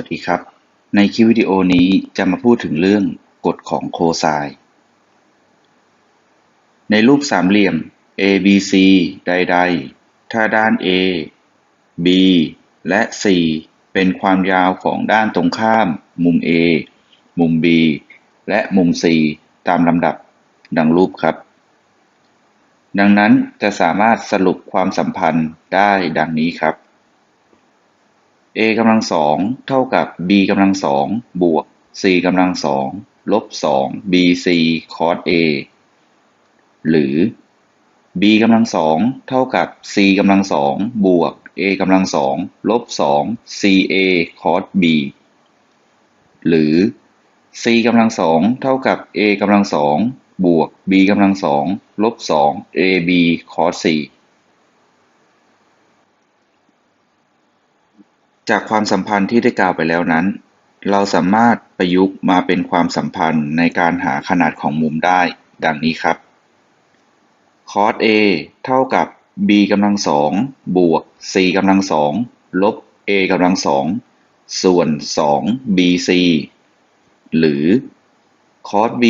วัสดีครับ ในคลิปวิดีโอนี้จะมาพูดถึงเรื่องกฎของโคไซน์ในรูปสามเหลี่ยม ABC ใด ๆ ถ้าด้าน A B และ C เป็นความยาวของด้านตรงข้าม มุม A มุม B และมุม C ตามลำดับดังรูปครับ ดังนั้นจะสามารถสรุปความสัมพันธ์ได้ดังนี้ครับ a กำลังสองเท่ากับ b กำลังสองบวก c กำลังสองลบสอง bc cos a หรือ b กำลังสองเท่ากับ c กำลังสองบวก a กำลังสองลบสอง ca cos b หรือ c กำลังสองเท่ากับ a กำลังสองบวก b กำลังสองลบสอง ab cos c จากความสัมพันธ์ที่ได้กล่าวไปแล้วนั้น เราสามารถประยุกต์มาเป็นความสัมพันธ์ในการหาขนาดของมุมได้ ดังนี้ครับ cos A เท่ากับ b กำลังสองบวก c กำลังสองลบ a กำลังสองส่วน 2 bc หรือ cos b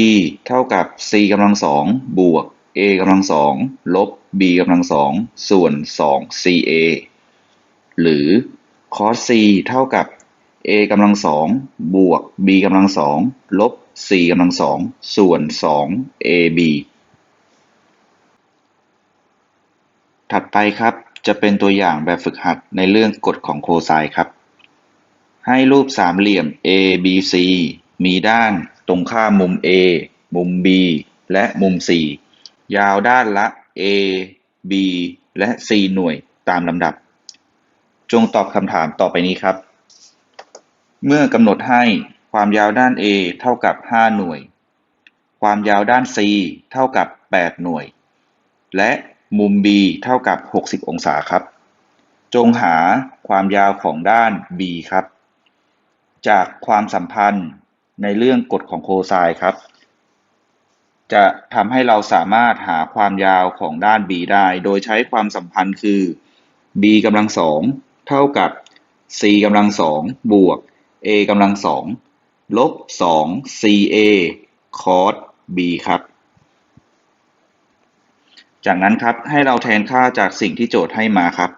เท่ากับ c กำลังสองบวก a กำลังสองลบ b กำลังสองส่วน 2 ca หรือ cos c เท่ากับ a กำลังสองบวก b กำลังสองลบ c กำลังสองส่วน 2 ab ถัดไปครับจะเป็นตัวอย่างแบบฝึกหัดในเรื่องกฎของโคไซน์ครับ ให้รูปสามเหลี่ยม ABC มีด้านตรงข้ามมุม A มุม B และมุม C ยาวด้านละ A B และ C หน่วยตามลำดับ จงตอบคำถามต่อไปนี้ครับ เมื่อกำหนดให้ความยาวด้าน A เท่ากับ 5 หน่วย ความยาวด้าน C เท่ากับ 8 หน่วย และมุม B เท่ากับ 60 องศาครับ จงหาความยาวของด้าน B ครับ จากความสัมพันธ์ในเรื่องกฎของโคไซน์ครับ จะทำให้เราสามารถหาความยาวของด้าน B ได้ โดยใช้ความสัมพันธ์คือ B กำลังสอง เท่ากับ C กำลังสองบวก A กำลังสองลบสอง CA cos B ครับ จากนั้นครับให้เราแทนค่าจากสิ่งที่โจทย์ให้มาครับ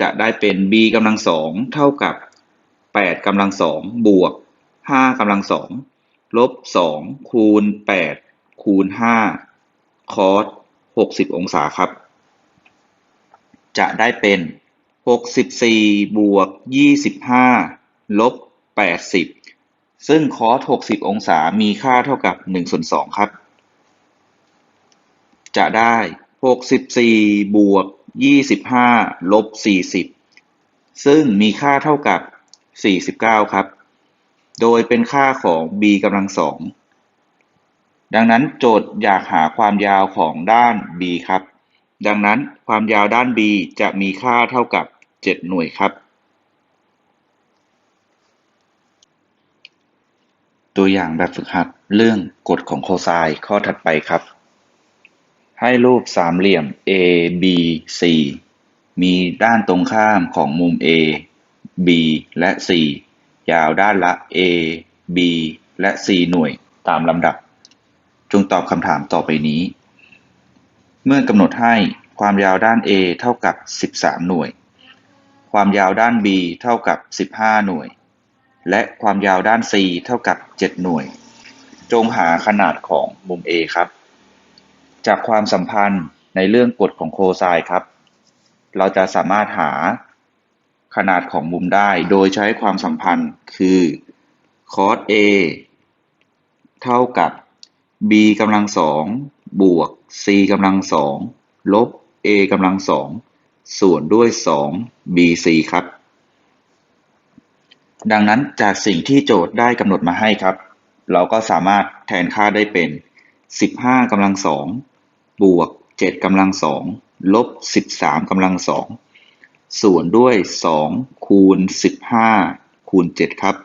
จะได้เป็น b กำลังสองเท่ากับ 8กำลังสองบวก 5กำลังสองลบ2คูณ 8 คูณ5คอส60 องศาครับ จะได้เป็น 64บวก25ลบ80ซึ่งคอส60องศามีค่าเท่ากับ1ส่วน2ครับ จะได้64บวก25ลบ40ซึ่งมีค่าเท่ากับ49ครับ โดยเป็นค่าของ b กำลังสองดังนั้นโจทย์อยากหาความยาวของด้าน b ครับ ดังนั้นความยาวด้าน b จะมีค่าเท่ากับ 7 หน่วยครับ ตัวอย่างแบบฝึกหัดเรื่องกฎของโคไซน์ข้อถัดไปครับ ให้รูปสามเหลี่ยม A B C มีด้านตรงข้ามของมุม A B และ C ยาวด้านละ A B และ C หน่วยตามลำดับ จงตอบคำถามต่อไปนี้ เมื่อกำหนดให้ความยาวด้าน A เท่ากับ 13 หน่วย ความยาวด้าน B เท่ากับ 15 หน่วย และความยาวด้าน C เท่ากับ 7 หน่วย จงหาขนาดของมุม A ครับ จากความสัมพันธ์ในเรื่องกฎของโคไซน์ครับ เราจะสามารถหาขนาดของมุมได้โดยใช้ความสัมพันธ์คือ cos A เท่ากับ b กำลังสอง บวก c กำลังสองลบ a กำลังสองส่วนด้วย 2 bc ครับ ดังนั้นจากสิ่งที่โจทย์ได้กำหนดมาให้ครับ เราก็สามารถแทนค่าได้เป็น 15กำลังสองบวกเจ็ดกำลังสองลบสิบสามกำลังสองส่วนด้วยสองคูณสิบห้าคูณเจ็ดครับ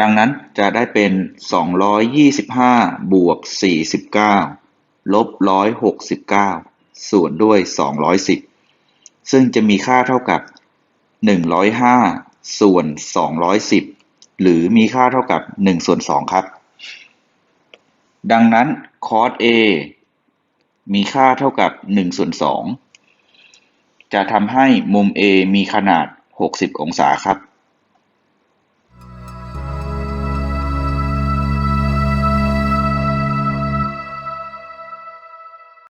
ดังนั้นจะได้เป็นสองร้อยยี่สิบวกสี่สิบเก้าลบร้อยหกสิบเก้าส่วนด้วยสองร้อยสิบซึ่งจะมีค่าเท่ากับหนึ่งร้อยห้าส่วนสองร้อยสิบหรือมีค่าเท่ากับหนึ่งส่วนสองครับ ดังนั้นคอส A มีค่าเท่ากับหนึ่งส่วนสองจะทำให้มุม A มีขนาดหกสิบองศาครับ